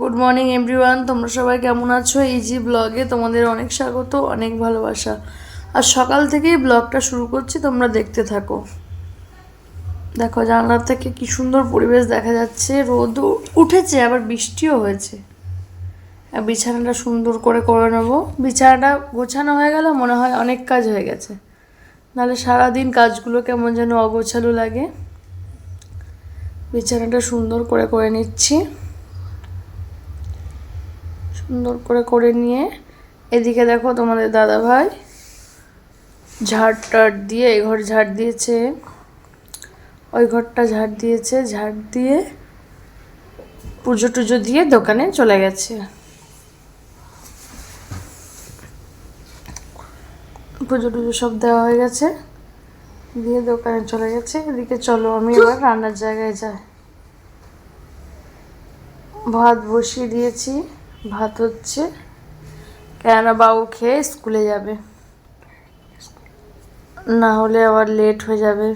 Good morning everyone তোমরা সবাই কেমন আছো? ইজি ব্লগে তোমাদের অনেক স্বাগত, অনেক ভালোবাসা। আর সকাল থেকেই ব্লগটা শুরু করছি, তোমরা দেখতে থাকো। দেখো জানলার থেকে কি সুন্দর পরিবেশ দেখা যাচ্ছে। রোদ উঠেছে, আবার বৃষ্টিও হয়েছে। আর বিছানাটা সুন্দর করে করে নেব। বিছানাটা গোছানো হয়ে গেলে মনে হয় অনেক কাজ হয়ে গেছে। নাহলে সারাদিন কাজগুলো কেমন যেন অগোছালো লাগে। বিছানাটা সুন্দর করে করে নিচ্ছি। সুন্দর করে করে নিয়ে, এদিকে দেখো তোমাদের দাদা ভাই ঝাড় টাড় দিয়ে, এই ঘর ঝাড় দিয়েছে। ওই ঘরটা ঝাড় দিয়েছে, ঝাড় দিয়ে পুজো টুজো দিয়ে দোকানে চলে গেছে। পুজো টুজো সব দেওয়া হয়ে গেছে, দিয়ে দোকানে চলে গেছে। এদিকে চলো, আমি এবার রান্নার জায়গায় যাই। ভাত বসিয়ে দিয়েছি। ভাত হচ্ছে। কেননা বাবু খেয়ে স্কুলে যাবে। না হলে আবার লেট হয়ে যাবে।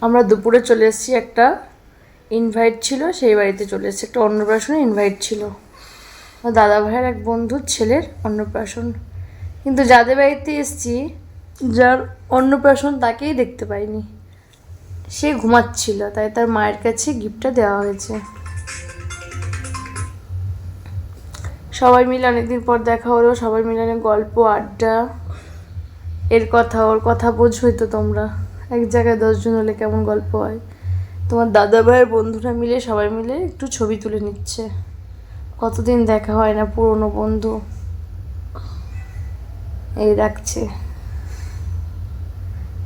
আমরা দুপুরে চলে এসেছি একটা ইনভাইট ছিল, সেই বাড়িতে চলে এসেছি। একটা অন্নপ্রাশনে ইনভাইট ছিল। দাদা ভাইয়ের এক বন্ধুর ছেলের অন্নপ্রাশন। কিন্তু যাদের বাড়িতে এসেছি, যার অন্নপ্রাশন তাকেই দেখতে পাইনি। সে ঘুমাচ্ছিল, তাই তার মায়ের কাছে গিফটটা দেওয়া হয়েছে। সবাই মিলে অনেকদিন পর দেখা হলো, সবাই মিলে অনেক গল্প, আড্ডা, এর কথা, ওর কথা বোঝোই তো তোমরা। এক জায়গায় দশজন হলে কেমন গল্প হয়? তোমার দাদা ভাইয়ের বন্ধুরা মিলে, সবাই মিলে একটু ছবি তুলে নিচ্ছে। কতদিন দেখা হয় না পুরনো বন্ধু? এই রাখছে।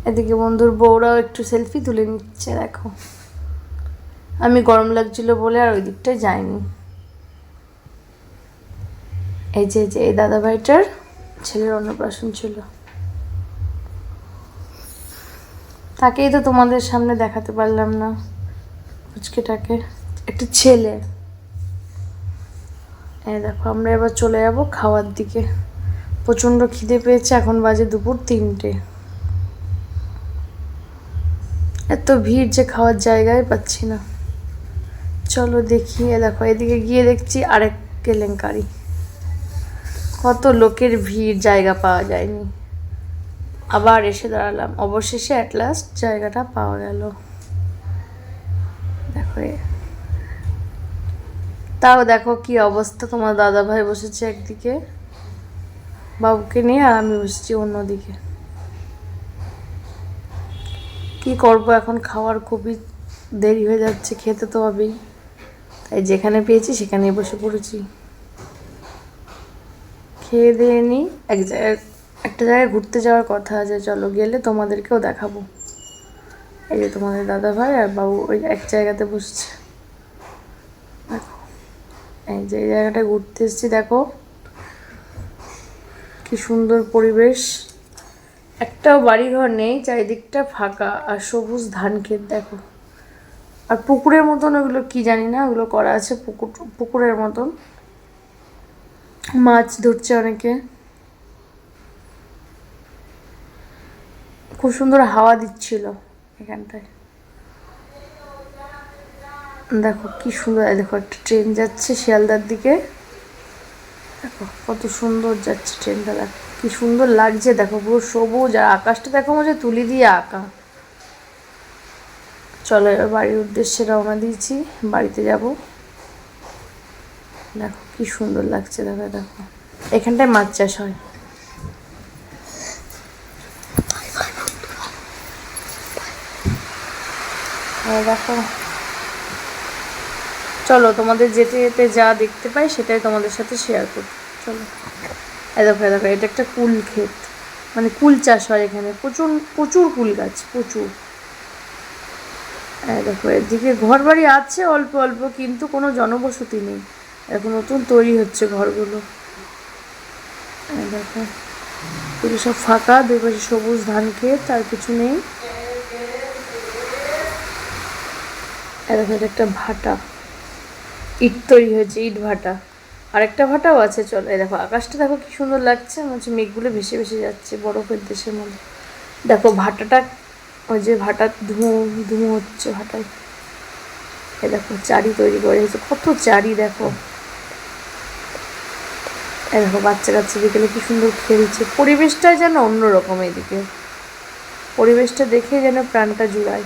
এদিকে বন্ধুর বউরাও একটু সেলফি তুলে নিচ্ছে, দেখো। আমি গরম লাগছিল বলে আর ওই দিকটায় যাইনি। এই যে যে, এই দাদা ভাইটার ছেলের অন্নপ্রাশন ছিল। তাকেই তো তোমাদের সামনে দেখাতে পারলাম না, পুচকেটাকে। একটা ছেলে। এই দেখো, আমরা এবার চলে যাব খাওয়ার দিকে। প্রচণ্ড খিদে পেয়েছে, এখন বাজে দুপুর তিনটে। এত ভিড় যে খাওয়ার জায়গায় পাচ্ছি না। চলো দেখি দেখো, এদিকে গিয়ে দেখছি আরেক কেলেঙ্কারি। কত লোকের ভিড়, জায়গা পাওয়া যায়নি। আবার এসে দাঁড়ালাম। অবশেষে অ্যাট লাস্ট জায়গাটা পাওয়া গেল। দেখো তাও দেখো কি অবস্থা, তোমার দাদা ভাই বসেছে একদিকে, বাবুকে নিয়ে আর আমি বসেছি অন্যদিকে। কি করব? এখন খাওয়ার খুবই দেরি হয়ে যাচ্ছে, খেতে তো হবেই। তাই যেখানে পেয়েছি সেখানেই বসে পড়েছি। খেয়ে দিয়ে নিই এক জায়গায়, একটা জায়গায় ঘুরতে যাওয়ার কথা আছে। চলো গেলে তোমাদেরকেও দেখাবো। এই যে তোমাদের দাদা ভাই আর বাবু ওই এক জায়গাতে বসছে। এই যে জায়গাটা ঘুরতে এসেছি, দেখো। কি সুন্দর পরিবেশ। একটাও বাড়িঘর নেই, চারিদিকটা ফাঁকা আর সবুজ ধান ক্ষেত, দেখো। আর পুকুরের মতন ওগুলো কি জানি না, ওগুলো করা আছে পুকুর, পুকুরের মতন। মাছ ধরছে অনেকে। খুব সুন্দর হাওয়া দিচ্ছিল এখানটায়। দেখো কি সুন্দর দেখো একটা ট্রেন যাচ্ছে শিয়ালদার দিকে। দেখো, কত সুন্দর যাচ্ছে ট্রেনটা দেখো, কি সুন্দর লাগছে, দেখো, পুরো সবুজ, আর আকাশটা দেখো মনে তুলি দিয়ে আঁকা। চলো, এবার বাড়ির উদ্দেশ্যে রওনা দিয়েছি, বাড়িতে যাব। দেখো, কি সুন্দর লাগছে, দেখো দেখো। এখানটায় মাছ চাষ হয়। দেখো, চলো, তোমাদের যেতে যেতে যা দেখতে পাই, সেটাই তোমাদের সাথে শেয়ার করি চলো। এই দেখো দেখো, এটা একটা কুল ক্ষেত। মানে কুল চাষ হয় এখানে। প্রচুর প্রচুর কুল গাছ, প্রচুর। দেখো এদিকে ঘর বাড়ি আছে অল্প অল্প, কিন্তু কোনো জনবসতি নেই। এখন নতুন তৈরি হচ্ছে ঘরগুলো। দেখো, এগুলো সব ফাঁকা দুই পাশে সবুজ ধান ক্ষেত, আর কিছু নেই। দেখো, এটা একটা ভাটা। ইট তৈরি হয়েছে, ইট ভাটা। আরেকটা ভাটাও আছে, চলো। এই দেখো, আকাশটা দেখো কি সুন্দর লাগছে। মনে হচ্ছে মেঘগুলো ভেসে ভেসে যাচ্ছে বরফের দেশের মধ্যে। দেখো, ভাটাটা, ওই যে ভাটার ধুঁয়ো ধুঁয়ো হচ্ছে ভাটায়। এই দেখো, চারি তৈরি করে রেখেছে। কত চারি দেখো। এ দেখো, বাচ্চা কাচ্চা বিকেলে কি সুন্দর খেলছে। পরিবেশটা যেন অন্যরকম এদিকে। পরিবেশটা দেখে যেন প্রাণটা জুড়ায়।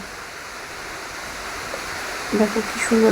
দেখো, কি সুন্দর